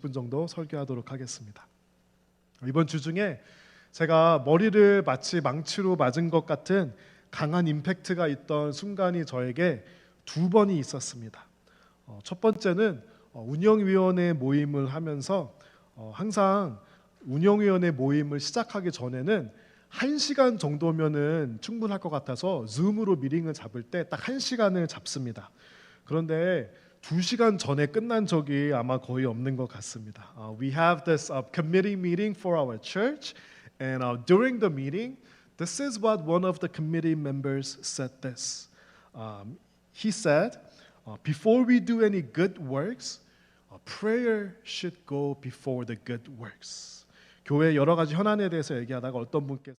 분 정도 설교하도록 하겠습니다. 이번 주 중에 제가 머리를 마치 망치로 맞은 것 같은 강한 임팩트가 있던 순간이 저에게 두 번이 있었습니다. 어, 첫 번째는 어, 운영위원회 모임을 하면서 어, 항상 운영위원회 모임을 시작하기 전에는 한 시간 정도면은 충분할 것 같아서 줌으로 미팅을 잡을 때딱한 시간을 잡습니다. 그런데 두 시간 전에 끝난 적이 아마 거의 없는 것 같습니다. Uh, we have this uh, committee meeting for our church, and uh, during the meeting, this is what one of the committee members said. This, um, he said, uh, "Before we do any good works, uh, prayer should go before the good works." 교회 여러 가지 현안에 대해서 얘기하다가 어떤 분께서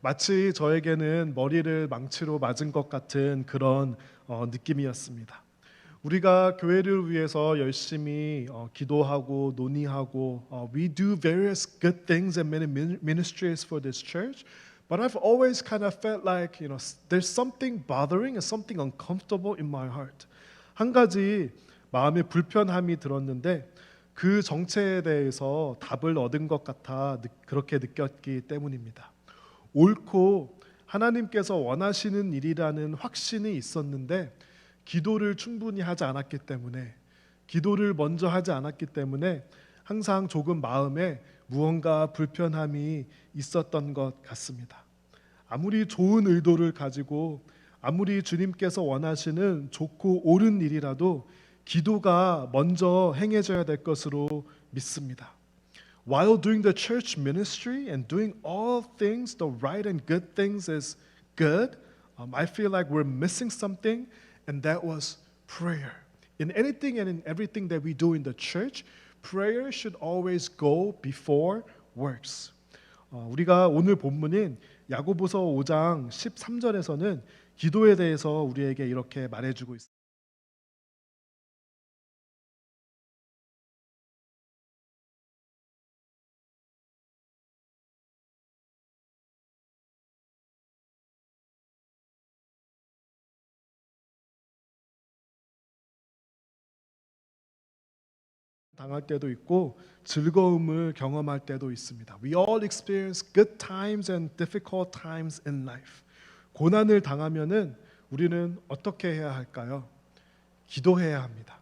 마치 저에게는 머리를 망치로 맞은 것 같은 그런 어, 느낌이었습니다. 우리가 교회를 위해서 열심히 어, 기도하고 논의하고 어, we do various good things and many min- ministries for this church. But I've always kind of felt like you know there's something bothering and something uncomfortable in my heart. 한 가지 마음에 불편함이 들었는데 그 정체에 대해서 답을 얻은 것 같아 느- 그렇게 느꼈기 때문입니다. 옳고 하나님께서 원하시는 일이라는 확신이 있었는데 기도를 충분히 하지 않았기 때문에 기도를 먼저 하지 않았기 때문에 항상 조금 마음에 무언가 불편함이 있었던 것 같습니다. 아무리 좋은 의도를 가지고 아무리 주님께서 원하시는 좋고 옳은 일이라도 기도가 먼저 행해져야 될 것으로 믿습니다. While doing the church ministry and doing all things, the right and good things is good, um, I feel like we're missing something, and that was prayer. In anything and in everything that we do in the church, prayer should always go before works. 어, 우리가 오늘 본문인 야고보서 5장 13절에서는 기도에 대해서 우리에게 이렇게 말해주고 있습니다. 당할 때도 있고 즐거움을 경험할 때도 있습니다. We all experience good times and difficult times in life. 고난을 당하면은 우리는 어떻게 해야 할까요? 기도해야 합니다.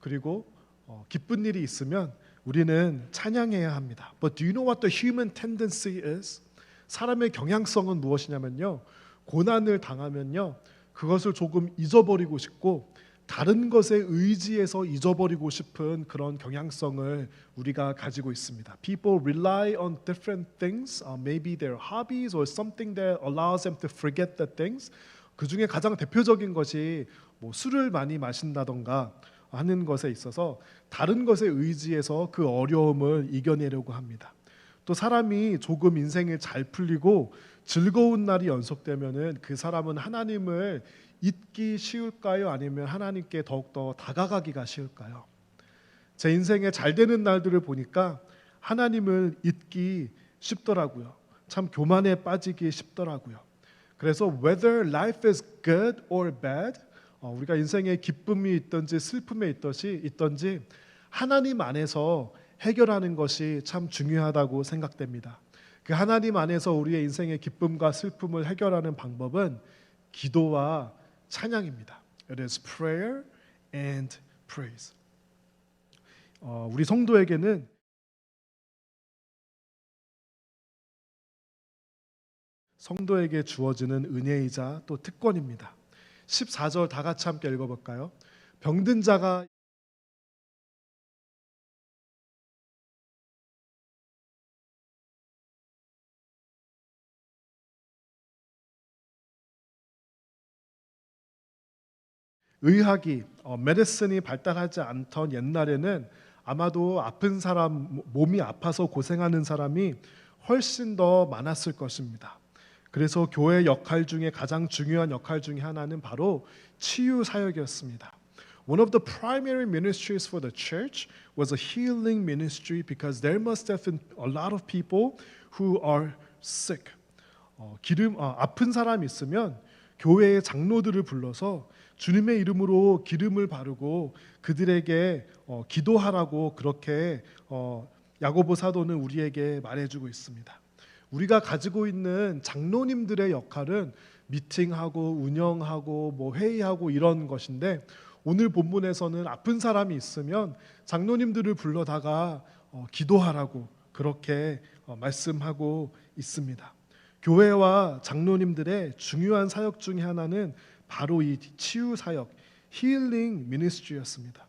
그리고 어, 기쁜 일이 있으면 우리는 찬양해야 합니다. But do you know what the human tendency is? 사람의 경향성은 무엇이냐면요. 고난을 당하면요. 그것을 조금 잊어버리고 싶고 다른 것에 의지해서 잊어버리고 싶은 그런 경향성을 우리가 가지고 있습니다. People rely on different things, uh, maybe their hobbies or something that allows them to forget the things. 그 중에 가장 대표적인 것이 뭐 술을 많이 마신다던가 하는 것에 있어서 다른 것에 의지해서 그 어려움을 이겨내려고 합니다. 또 사람이 조금 인생이 잘 풀리고 즐거운 날이 연속되면은 그 사람은 하나님을 잊기 쉬울까요? 아니면 하나님께 더욱더 다가가기가 쉬울까요? 제 인생에 잘 되는 날들을 보니까 하나님을 잊기 쉽더라고요. 참 교만에 빠지기 쉽더라고요. 그래서 whether life is good or bad, 어, 우리가 인생에 기쁨이 있든지 슬픔이 있듯이 있든지 하나님 안에서 해결하는 것이 참 중요하다고 생각됩니다. 그 하나님 안에서 우리의 인생의 기쁨과 슬픔을 해결하는 방법은 기도와 찬양입니다. It is prayer and praise. 어, 우리 성도에게는 성도에게 주어지는 은혜이자 또 특권입니다. 14절 다 같이 함께 읽어볼까요? 병든 자가 의학이 어, 메디슨이 발달하지 않던 옛날에는 아마도 아픈 사람 몸이 아파서 고생하는 사람이 훨씬 더 많았을 것입니다. 그래서 교회 역할 중에 가장 중요한 역할 중에 하나는 바로 치유 사역이었습니다. One of the primary ministries for the church was a healing ministry because there must have been a lot of people who are sick. 어, 기름 아, 아픈 사람이 있으면 교회의 장로들을 불러서 주님의 이름으로 기름을 바르고 그들에게 어, 기도하라고 그렇게 어, 야고보 사도는 우리에게 말해주고 있습니다. 우리가 가지고 있는 장로님들의 역할은 미팅하고 운영하고 뭐 회의하고 이런 것인데 오늘 본문에서는 아픈 사람이 있으면 장로님들을 불러다가 어, 기도하라고 그렇게 어, 말씀하고 있습니다. 교회와 장로님들의 중요한 사역 중에 하나는 바로 이 치유 사역, 힐링 미니스트리였습니다.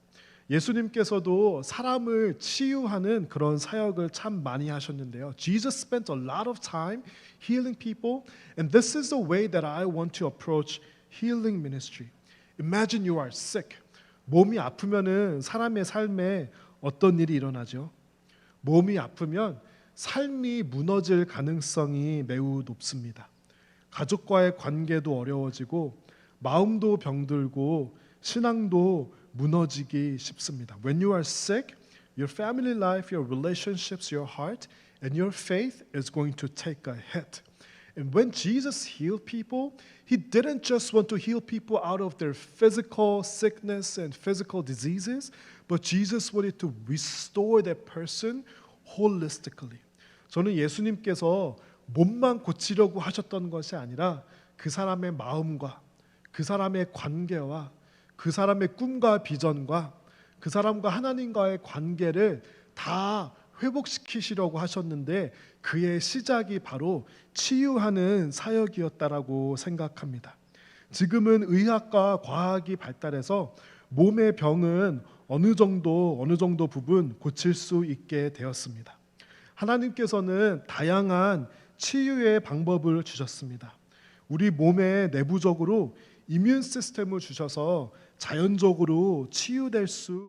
예수님께서도 사람을 치유하는 그런 사역을 참 많이 하셨는데요. Jesus spent a lot of time healing people, and this is the way that I want to approach healing ministry. Imagine you are sick. 몸이 아프면은 사람의 삶에 어떤 일이 일어나죠? 몸이 아프면 삶이 무너질 가능성이 매우 높습니다. 가족과의 관계도 어려워지고 마음도 병들고 신앙도 무너지기 쉽습니다. When you are sick, your family life, your relationships, your heart, and your faith is going to take a hit. And when Jesus healed people, he didn't just want to heal people out of their physical sickness and physical diseases, but Jesus wanted to restore that person holistically. 저는 예수님께서 몸만 고치려고 하셨던 것이 아니라 그 사람의 마음과 그 사람의 관계와 그 사람의 꿈과 비전과 그 사람과 하나님과의 관계를 다 회복시키시려고 하셨는데 그의 시작이 바로 치유하는 사역이었다라고 생각합니다. 지금은 의학과 과학이 발달해서 몸의 병은 어느 정도 어느 정도 부분 고칠 수 있게 되었습니다. 하나님께서는 다양한 치유의 방법을 주셨습니다. 우리 몸에 내부적으로 이뮨 시스템을 주셔서 자연적으로 치유될 수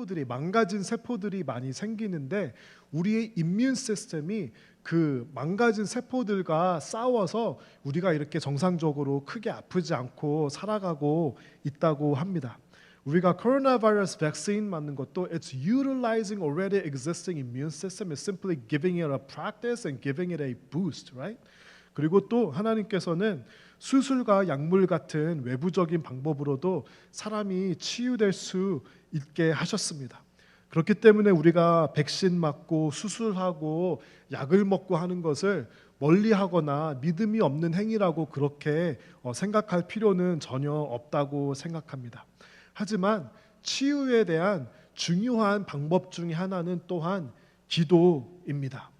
세포들이 망가진 세포들이 많이 생기는데 우리의 이뮨 시스템이 그 망가진 세포들과 싸워서 우리가 이렇게 정상적으로 크게 아프지 않고 살아가고 있다고 합니다. 우리가 코로나 바이러스 백신 맞는 것도 it's utilizing already existing immune system is simply giving it a practice and giving it a boost, right? 그리고 또 하나님께서는 수술과 약물 같은 외부적인 방법으로도 사람이 치유될 수 있게 하셨습니다. 그렇기 때문에 우리가 백신 맞고 수술하고 약을 먹고 하는 것을 멀리하거나 믿음이 없는 행위라고 그렇게 어, 생각할 필요는 전혀 없다고 생각합니다. 하지만 치유에 대한 중요한 방법 중에 하나는 또한 기도입니다.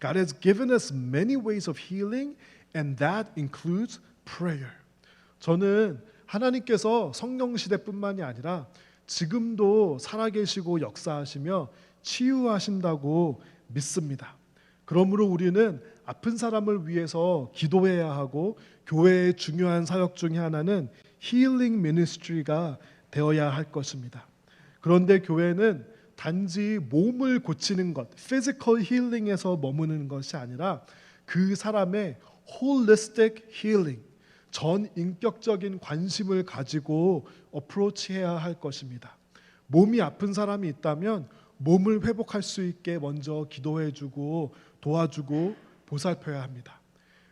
God has given us many ways of healing and that includes prayer. 저는 하나님께서 성령 시대뿐만이 아니라 지금도 살아계시고 역사하시며 치유하신다고 믿습니다. 그러므로 우리는 아픈 사람을 위해서 기도해야 하고 교회의 중요한 사역 중에 하나는 힐링 미니스트리가 되어야 할 것입니다. 그런데 교회는 단지 몸을 고치는 것, 피지컬 힐링에서 머무는 것이 아니라 그 사람의 holistic healing, 전 인격적인 관심을 가지고 어프로치해야 할 것입니다. 몸이 아픈 사람이 있다면 몸을 회복할 수 있게 먼저 기도해주고 도와주고 보살펴야 합니다.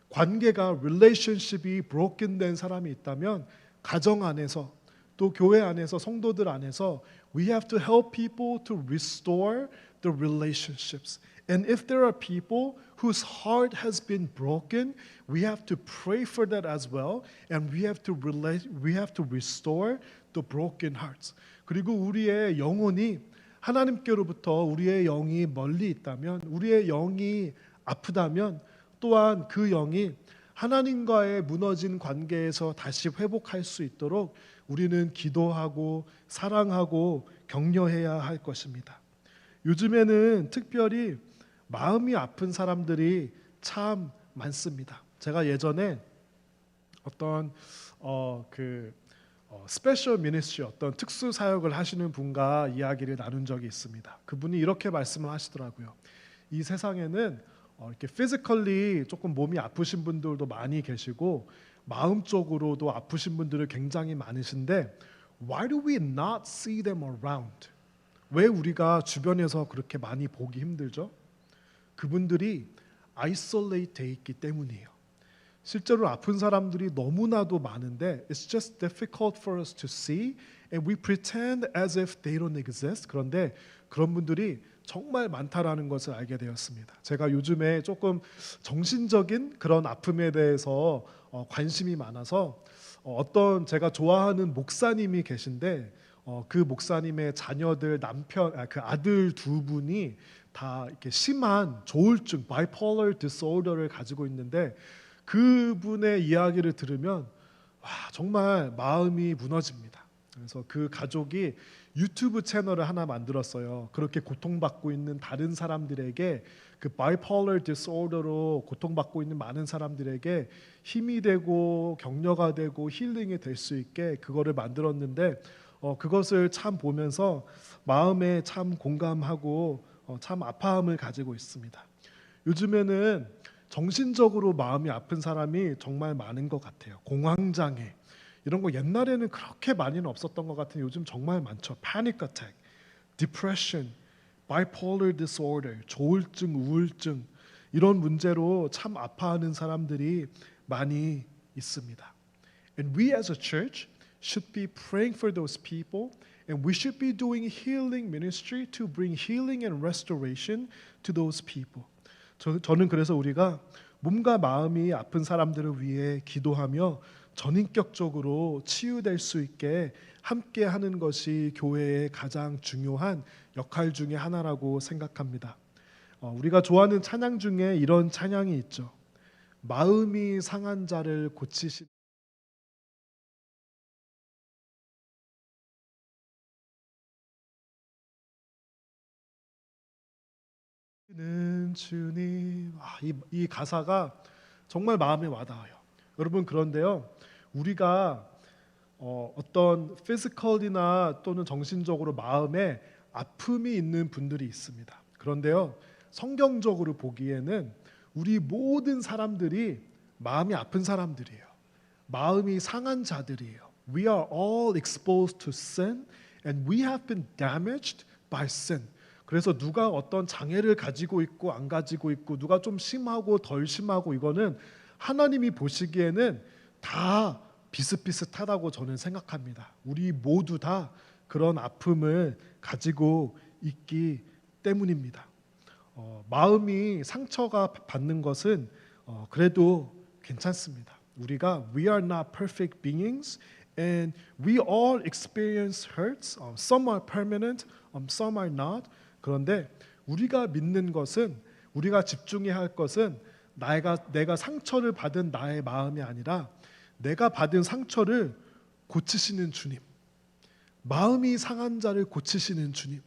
관계가 relationship이 broken된 사람이 있다면 가정 안에서 또 교회 안에서 성도들 안에서 we have to help people to restore the relationships. And if there are people whose heart has been broken, we have to pray for that as well and we have to relate we have to restore the broken hearts. 그리고 우리의 영혼이 하나님께로부터 우리의 영이 멀리 있다면 우리의 영이 아프다면 또한 그 영이 하나님과의 무너진 관계에서 다시 회복할 수 있도록 우리는 기도하고 사랑하고 격려해야 할 것입니다. 요즘에는 특별히 마음이 아픈 사람들이 참 많습니다. 제가 예전에 어떤 어 그 어, 스페셜 미니스트리 어떤 특수 사역을 하시는 분과 이야기를 나눈 적이 있습니다. 그분이 이렇게 말씀을 하시더라고요. 이 세상에는 어, 이렇게 피지컬리 조금 몸이 아프신 분들도 많이 계시고 마음적으로도 아프신 분들이 굉장히 많으신데 why do we not see them around? 왜 우리가 주변에서 그렇게 많이 보기 힘들죠? 그분들이 아이솔레이트 돼 있기 때문이에요. 실제로 아픈 사람들이 너무나도 많은데 it's just difficult for us to see and we pretend as if they don't exist. 그런데 그런 분들이 정말 많다라는 것을 알게 되었습니다. 제가 요즘에 조금 정신적인 그런 아픔에 대해서 어, 관심이 많아서 어, 어떤 제가 좋아하는 목사님이 계신데 어, 그 목사님의 자녀들 남편 아, 그 아들 두 분이 다 이렇게 심한 조울증 bipolar disorder를 가지고 있는데 그분의 이야기를 들으면 와 정말 마음이 무너집니다. 그래서 그 가족이 유튜브 채널을 하나 만들었어요. 그렇게 고통받고 있는 다른 사람들에게 그 bipolar disorder로 고통받고 있는 많은 사람들에게 힘이 되고 격려가 되고 힐링이 될 수 있게 그거를 만들었는데 어, 그것을 참 보면서 마음에 참 공감하고 어, 참 아파함을 가지고 있습니다. 요즘에는 정신적으로 마음이 아픈 사람이 정말 많은 것 같아요. 공황장애 이런 거 옛날에는 그렇게 많이는 없었던 것 같은데 요즘 정말 많죠. Panic attack, depression, bipolar disorder, 조울증, 우울증 이런 문제로 참 아파하는 사람들이 많이 있습니다. And we as a church should be praying for those people and we should be doing healing ministry to bring healing and restoration to those people. 저, 저는 그래서 우리가 몸과 마음이 아픈 사람들을 위해 기도하며 전인격적으로 치유될 수 있게 함께 하는 것이 교회의 가장 중요한 역할 중의 하나라고 생각합니다. 어, 우리가 좋아하는 찬양 중에 이런 찬양이 있죠. 마음이 상한 자를 고치시 는 주님 아, 이, 이 가사가 정말 마음에 와닿아요. 여러분 그런데요 우리가 어, 어떤 피지컬이나 또는 정신적으로 마음에 아픔이 있는 분들이 있습니다. 그런데요 성경적으로 보기에는 우리 모든 사람들이 마음이 아픈 사람들이에요. 마음이 상한 자들이에요. We are all exposed to sin and we have been damaged by sin. 그래서 누가 어떤 장애를 가지고 있고 안 가지고 있고 누가 좀 심하고 덜 심하고 이거는 하나님이 보시기에는 다 비슷비슷하다고 저는 생각합니다. 우리 모두 다 그런 아픔을 가지고 있기 때문입니다. 어, 마음이 상처가 받는 것은 어, 그래도 괜찮습니다. 우리가 we are not perfect beings and we all experience hurts. Um, some are permanent, um, some are not. 그런데 우리가 믿는 것은 우리가 집중해야 할 것은 내가 내가 상처를 받은 나의 마음이 아니라 내가 받은 상처를 고치시는 주님. 마음이 상한 자를 고치시는 주님.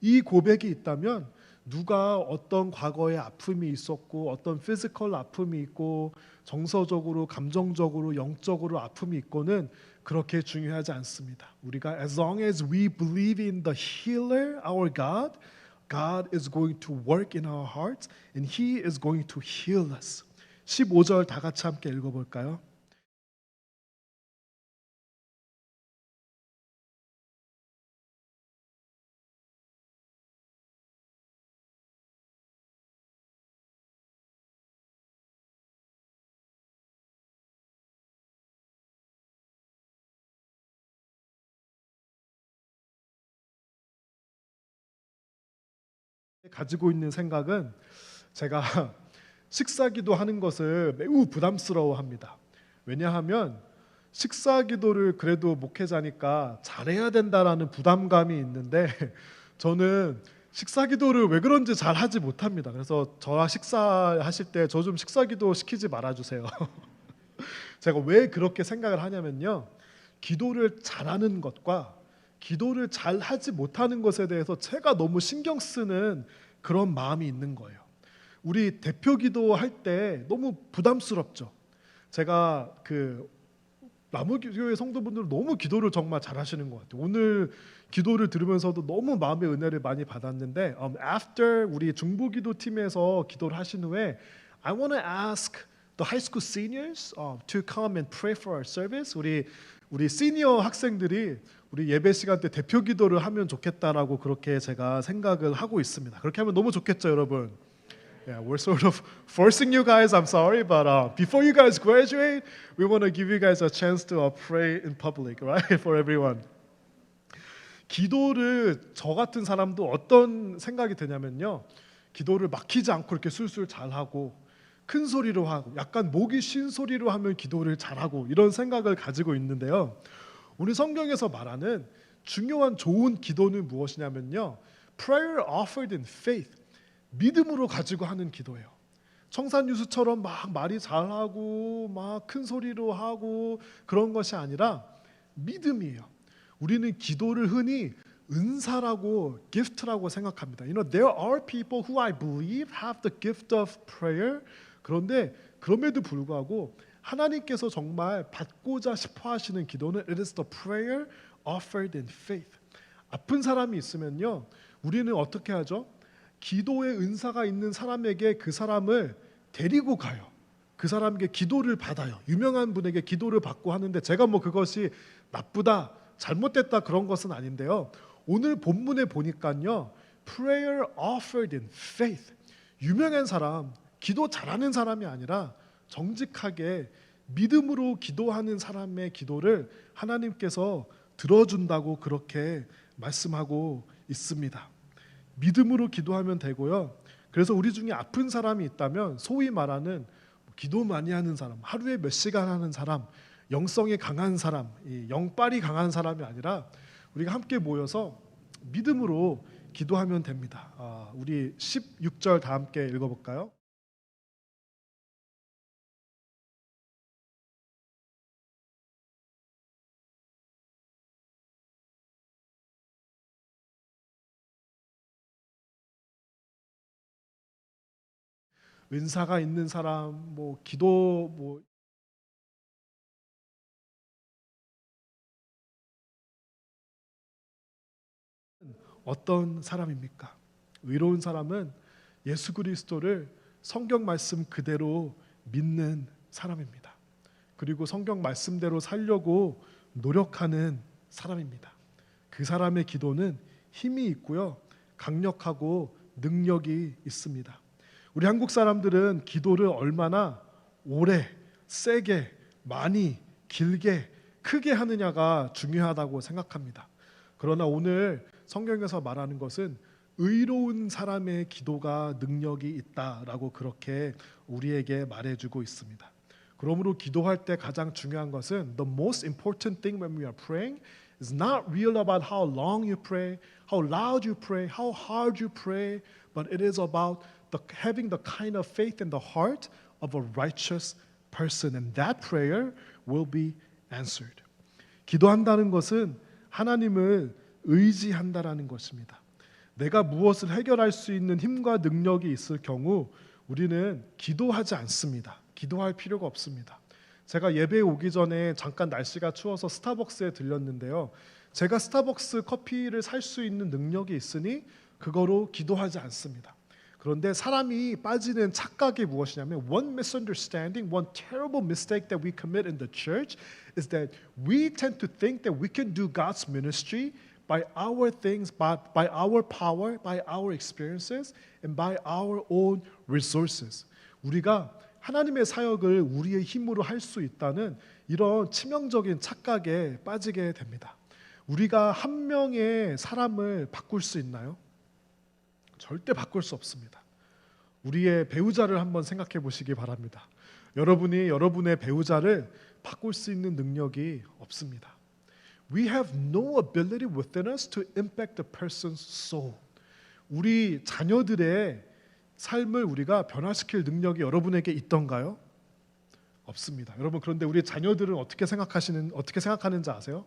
이 고백이 있다면 누가 어떤 과거의 아픔이 있었고 어떤 피지컬 아픔이 있고 정서적으로 감정적으로 영적으로 아픔이 있고는 그렇게 중요하지 않습니다. 우리가 as long as we believe in the healer our God God is going to work in our hearts and he is going to heal us. 15절 다 같이 함께 읽어 볼까요? 가지고 있는 생각은 제가 식사기도 하는 것을 매우 부담스러워합니다. 왜냐하면 식사기도를 그래도 목회자니까 잘해야 된다라는 부담감이 있는데 저는 식사기도를 왜 그런지 잘 하지 못합니다. 그래서 저와 식사하실 때 저 좀 식사기도 시키지 말아주세요. 제가 왜 그렇게 생각을 하냐면요. 기도를 잘하는 것과 기도를 잘 하지 못하는 것에 대해서 제가 너무 신경 쓰는 그런 마음이 있는 거예요. 우리 대표 기도 할 때 너무 부담스럽죠. 제가 그 나무교회 성도분들 너무 기도를 정말 잘하시는 것 같아요. 오늘 기도를 들으면서도 너무 마음의 은혜를 많이 받았는데, um, after 우리 중보기도 팀에서 기도를 하신 후에, I want to ask the high school seniors uh, to come and pray for our service. 우리 우리 시니어 학생들이 우리 예배 시간 때 대표 기도를 하면 좋겠다라고 그렇게 제가 생각을 하고 있습니다. 그렇게 하면 너무 좋겠죠, 여러분. Yeah, we're sort of forcing you guys. I'm sorry, but uh, before you guys graduate, we want to give you guys a chance to uh, pray in public, right, for everyone. 기도를 저 같은 사람도 어떤 생각이 드냐면요. 기도를 막히지 않고 이렇게 술술 잘하고 큰 소리로 하고 약간 목이 쉰 소리로 하면 기도를 잘하고 이런 생각을 가지고 있는데요. 오늘 성경에서 말하는 중요한 좋은 기도는 무엇이냐면요. prayer offered in faith. 믿음으로 가지고 하는 기도예요. 청산유수처럼 막 말이 잘하고 막 큰 소리로 하고 그런 것이 아니라 믿음이에요. 우리는 기도를 흔히 은사라고 gift라고 생각합니다. You know there are people who I believe have the gift of prayer. 그런데 그럼에도 불구하고 하나님께서 정말 받고자 싶어 하시는 기도는 it is the prayer offered in faith. 아픈 사람이 있으면요. 우리는 어떻게 하죠? 기도의 은사가 있는 사람에게 그 사람을 데리고 가요. 그 사람에게 기도를 받아요. 유명한 분에게 기도를 받고 하는데 제가 뭐 그것이 나쁘다, 잘못됐다 그런 것은 아닌데요. 오늘 본문에 보니까요. prayer offered in faith. 유명한 사람, 기도 잘하는 사람이 아니라 정직하게 믿음으로 기도하는 사람의 기도를 하나님께서 들어준다고 그렇게 말씀하고 있습니다. 믿음으로 기도하면 되고요. 그래서 우리 중에 아픈 사람이 있다면 소위 말하는 기도 많이 하는 사람, 하루에 몇 시간 하는 사람, 영성이 강한 사람, 이 영빨이 강한 사람이 아니라 우리가 함께 모여서 믿음으로 기도하면 됩니다. 아, 우리 16절 다 함께 읽어볼까요? 은사가 있는 사람, 뭐 기도 뭐 어떤 사람입니까? 의로운 사람은 예수 그리스도를 성경 말씀 그대로 믿는 사람입니다. 그리고 성경 말씀대로 살려고 노력하는 사람입니다. 그 사람의 기도는 힘이 있고요. 강력하고 능력이 있습니다. 우리 한국 사람들은 기도를 얼마나 오래, 세게, 많이, 길게, 크게 하느냐가 중요하다고 생각합니다. 그러나 오늘 성경에서 말하는 것은 의로운 사람의 기도가 능력이 있다라고 그렇게 우리에게 말해주고 있습니다. 그러므로 기도할 때 가장 중요한 것은 the most important thing when we are praying is not real about how long you pray, how loud you pray, how hard you pray, but it is about the, having the kind of faith in the heart of a righteous person, and that prayer will be answered. 기도한다는 것은 하나님을 의지한다라는 것입니다. 내가 무엇을 해결할 수 있는 힘과 능력이 있을 경우 우리는 기도하지 않습니다. 기도할 필요가 없습니다. 제가 예배에 오기 전에 잠깐 날씨가 추워서 스타벅스에 들렸는데요. 제가 스타벅스 커피를 살 수 있는 능력이 있으니 그거로 기도하지 않습니다. 그런데 사람이 빠지는 착각이 무엇이냐면 one misunderstanding, one terrible mistake that we commit in the church is that we tend to think that we can do God's ministry by our things, by, by our power, by our experiences, and by our own resources. 우리가 하나님의 사역을 우리의 힘으로 할 수 있다는 이런 치명적인 착각에 빠지게 됩니다. 우리가 한 명의 사람을 바꿀 수 있나요? 절대 바꿀 수 없습니다. 우리의 배우자를 한번 생각해 보시기 바랍니다. 여러분이 여러분의 배우자를 바꿀 수 있는 능력이 없습니다. We have no ability within us to impact the person's soul. 우리 자녀들의 삶을 우리가 변화시킬 능력이 여러분에게 있던가요? 없습니다. 여러분 그런데 우리 자녀들은 어떻게 생각하시는 어떻게 생각하는지 아세요?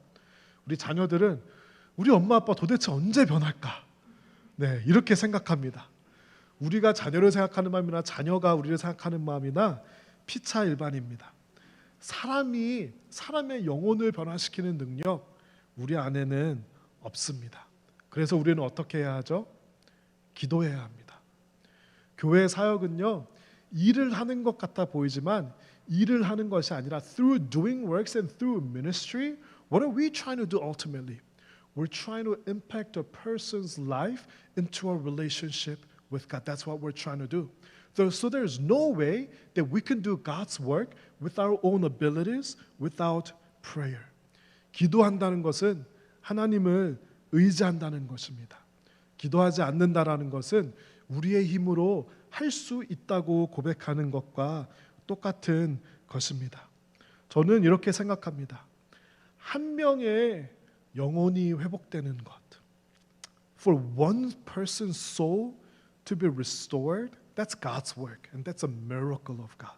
우리 자녀들은 우리 엄마 아빠 도대체 언제 변할까? 네, 이렇게 생각합니다. 우리가 자녀를 생각하는 마음이나 자녀가 우리를 생각하는 마음이나 피차 일반입니다. 사람이 사람의 영혼을 변화시키는 능력 우리 안에는 없습니다. 그래서 우리는 어떻게 해야 하죠? 기도해야 합니다. 교회 사역은요 일을 하는 것 같아 보이지만 일을 하는 것이 아니라 through doing works and through ministry What are we trying to do ultimately? We're trying to impact a person's life into a relationship with God. That's what we're trying to do. So, there's no way that we can do God's work with our own abilities without prayer. 기도한다는 것은 하나님을 의지한다는 것입니다. 기도하지 않는다라는 것은 우리의 힘으로 할 수 있다고 고백하는 것과 똑같은 것입니다. 저는 이렇게 생각합니다. 한 명의 영혼이 회복되는 것. For one person's soul to be restored, that's God's work and that's a miracle of God.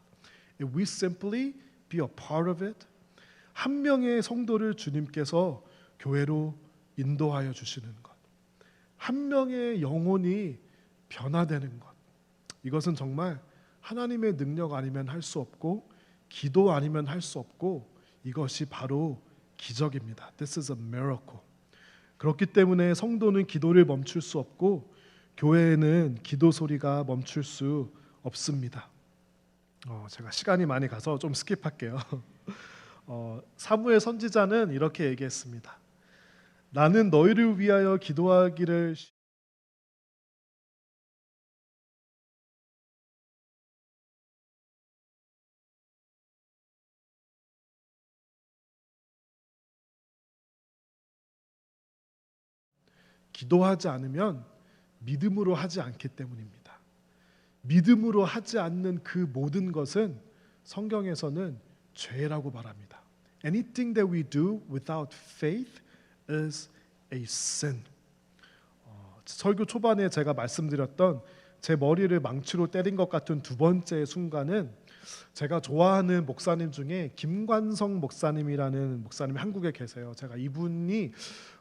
If we simply be a part of it, 한 명의 성도를 주님께서 교회로 인도하여 주시는 것. 한 명의 영혼이 변화되는 것. 이것은 정말 하나님의 능력 아니면 할 수 없고 기도 아니면 할 수 없고 이것이 바로 기적입니다. This is a miracle. 그렇기 때문에 성도는 기도를 멈출 수 없고 교회에는 기도 소리가 멈출 수 없습니다. 어, 제가 시간이 많이 가서 좀 스킵할게요. 어, 사무엘 선지자는 이렇게 얘기했습니다. 나는 너희를 위하여 기도하기를 기도하지 않으면 믿음으로 하지 않기 때문입니다. 믿음으로 하지 않는 그 모든 것은 성경에서는 죄라고 말합니다. Anything that we do without faith is a sin. 어, 설교 초반에 제가 말씀드렸던 제 머리를 망치로 때린 것 같은 두 번째 순간은 제가 좋아하는 목사님 중에 김관성 목사님이라는 목사님이 한국에 계세요. 제가 이분이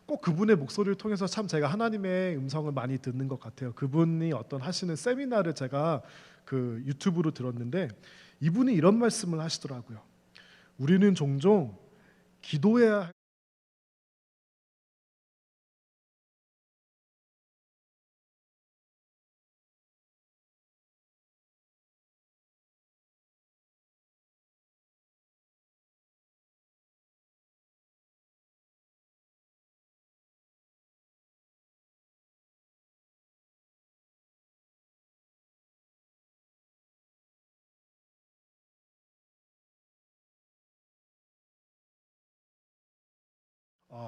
꼭 그분의 목소리를 통해서 참 제가 하나님의 음성을 많이 듣는 것 같아요. 그분이 어떤 하시는 세미나를 제가 그 유튜브로 들었는데 이분이 이런 말씀을 하시더라고요. 우리는 종종 기도해야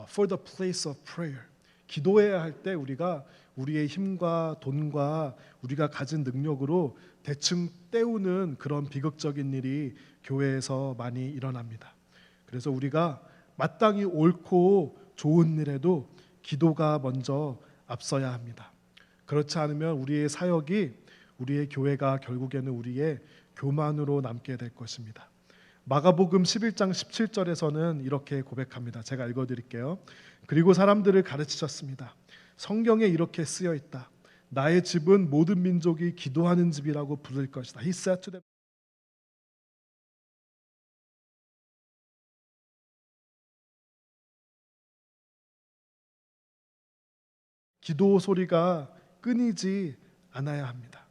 for the place of prayer. 기도해야 할 때 우리가 우리의 힘과 돈과 우리가 가진 능력으로 대충 때우는 그런 비극적인 일이 교회에서 많이 일어납니다. 그래서 우리가 마땅히 옳고 좋은 일에도 기도가 먼저 앞서야 합니다. 그렇지 않으면 우리의 사역이 우리의 교회가 결국에는 우리의 교만으로 남게 될 것입니다. 마가복음 11장 17절에서는 이렇게 고백합니다. 제가 읽어 드릴게요. 그리고 사람들을 가르치셨습니다. 성경에 이렇게 쓰여 있다. 나의 집은 모든 민족이 기도하는 집이라고 부를 것이다. Them 기도 소리가 끊이지 않아야 합니다.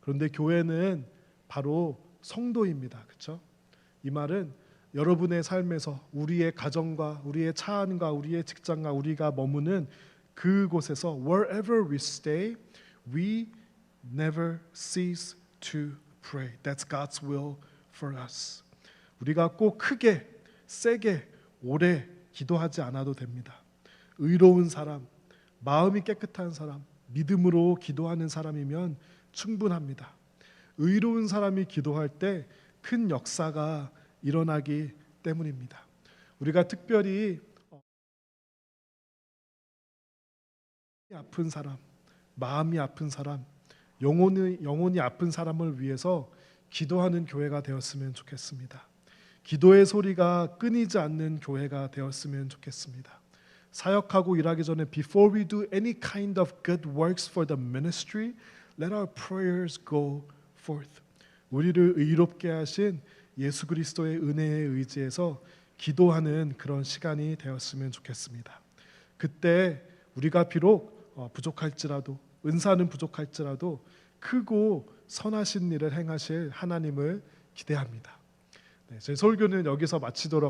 그런데 교회는 바로 성도입니다. 그렇죠? 이 말은 여러분의 삶에서 우리의 가정과 우리의 차 안과 우리의 직장과 우리가 머무는 그곳에서 wherever we stay, we never cease to pray. That's God's will for us. 우리가 꼭 크게, 세게, 오래 기도하지 않아도 됩니다. 의로운 사람, 마음이 깨끗한 사람, 믿음으로 기도하는 사람이면 충분합니다. 의로운 사람이 기도할 때 큰 역사가 일어나기 때문입니다. 우리가 특별히 아픈 사람, 마음이 아픈 사람, 영혼이 영혼이 아픈 사람을 위해서 기도하는 교회가 되었으면 좋겠습니다. 기도의 소리가 끊이지 않는 교회가 되었으면 좋겠습니다. 사역하고 일하기 전에 before we do any kind of good works for the ministry, let our prayers go forth. 우리를 의롭게 하신 예수 그리스도의 은혜에 의지해서 기도하는 그런 시간이 되었으면 좋겠습니다. 그때 우리가 비록 어, 부족할지라도 은사는 부족할지라도 크고 선하신 일을 행하실 하나님을 기대합니다. 네, 제 설교는 여기서 마치도록